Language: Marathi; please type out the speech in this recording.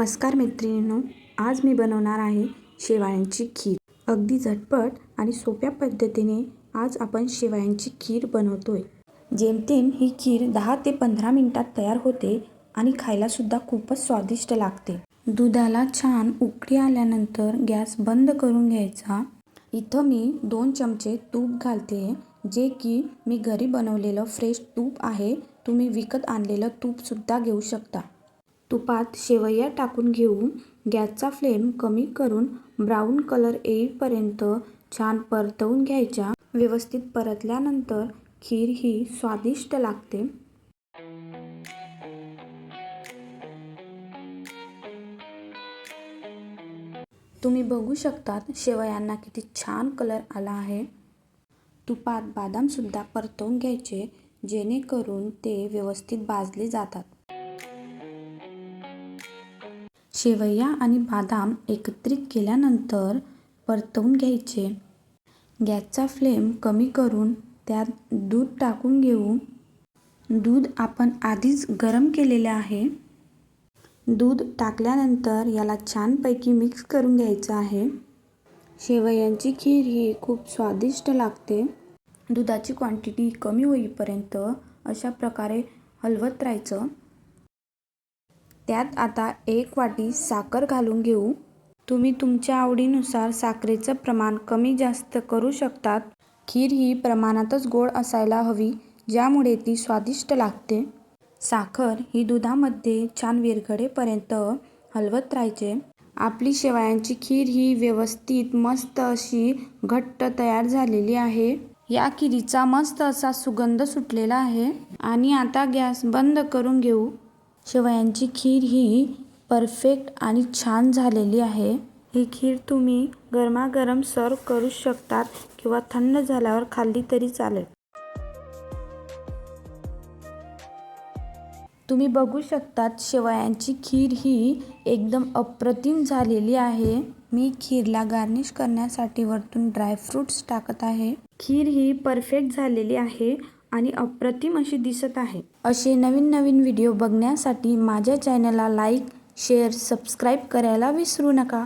नमस्कार मैत्रिणींनो आज मी बनवणार आहे शेवाळ्यांची खीर. अगदी झटपट आणि सोप्या पद्धतीने आज आपण शेवाळ्यांची खीर बनवतोय. जेमतेम ही खीर दहा ते पंधरा मिनटात तयार होते आणि खायलासुद्धा खूपच स्वादिष्ट लागते. दुधाला छान उकळी आल्यानंतर गॅस बंद करून घ्यायचा. इथं मी दोन चमचे तूप घालते जे की मी घरी बनवलेलं फ्रेश तूप आहे. तुम्ही विकत आणलेलं तूपसुद्धा घेऊ शकता. तुपात शेवया टाकून घेऊ. गॅसचा फ्लेम कमी करून ब्राऊन कलर येईपर्यंत छान परतवून घ्यायच्या व्यवस्थित परतल्यानंतर खीर ही स्वादिष्ट लागते. तुम्ही बघू शकतात शेवयांना किती छान कलर आला आहे. तुपात बदामसुद्धा परतवून घ्यायचे जेणेकरून ते व्यवस्थित भाजले जातात. शेवया आणि बदाम एकत्रित केल्यानंतर परतवून घ्यायचे. गॅसचा फ्लेम कमी करून त्यात दूध टाकून घेऊ. दूध आपण आधीच गरम केलेले आहे. दूध टाकल्यानंतर याला छानपैकी मिक्स करून घ्यायचं आहे. शेवयांची खीर ही खूप स्वादिष्ट लागते. दुधाची क्वांटिटी कमी होईपर्यंत अशा प्रकारे हलवत राहायचं. त्यात आता एक वाटी साखर घालून घेऊ. तुम्ही तुमच्या आवडीनुसार साखरेचं प्रमाण कमी जास्त करू शकतात. खीर ही प्रमाणातच गोड असायला हवी ज्यामुळे ती स्वादिष्ट लागते. साखर ही दुधामध्ये छान विरघडेपर्यंत हलवत राहायचे. आपली शेवयांची खीर ही व्यवस्थित मस्त अशी घट्ट तयार झालेली आहे. या खिरीचा मस्त असा सुगंध सुटलेला आहे. आणि आता गॅस बंद करून घेऊ. शेवयांची खीर ही परफेक्ट आणि छान झालेली आहे. ही खीर तुम्ही गरमागरम सर्व करू शकतात किंवा थंड झाल्यावर खाल्ली तरी चालेल. तुम्ही बघू शकतात शेवयांची खीर ही एकदम अप्रतिम झालेली आहे. मी खीरला गार्निश करण्यासाठी वरतून ड्रायफ्रूट्स टाकत आहे. खीर ही परफेक्ट झालेली आहे. आणि अप्रतिम अशी दिसत आहे. असे नवीन नवीन व्हिडिओ बघण्यासाठी माझ्या चॅनलला लाईक शेअर सबस्क्राईब करायला विसरू नका.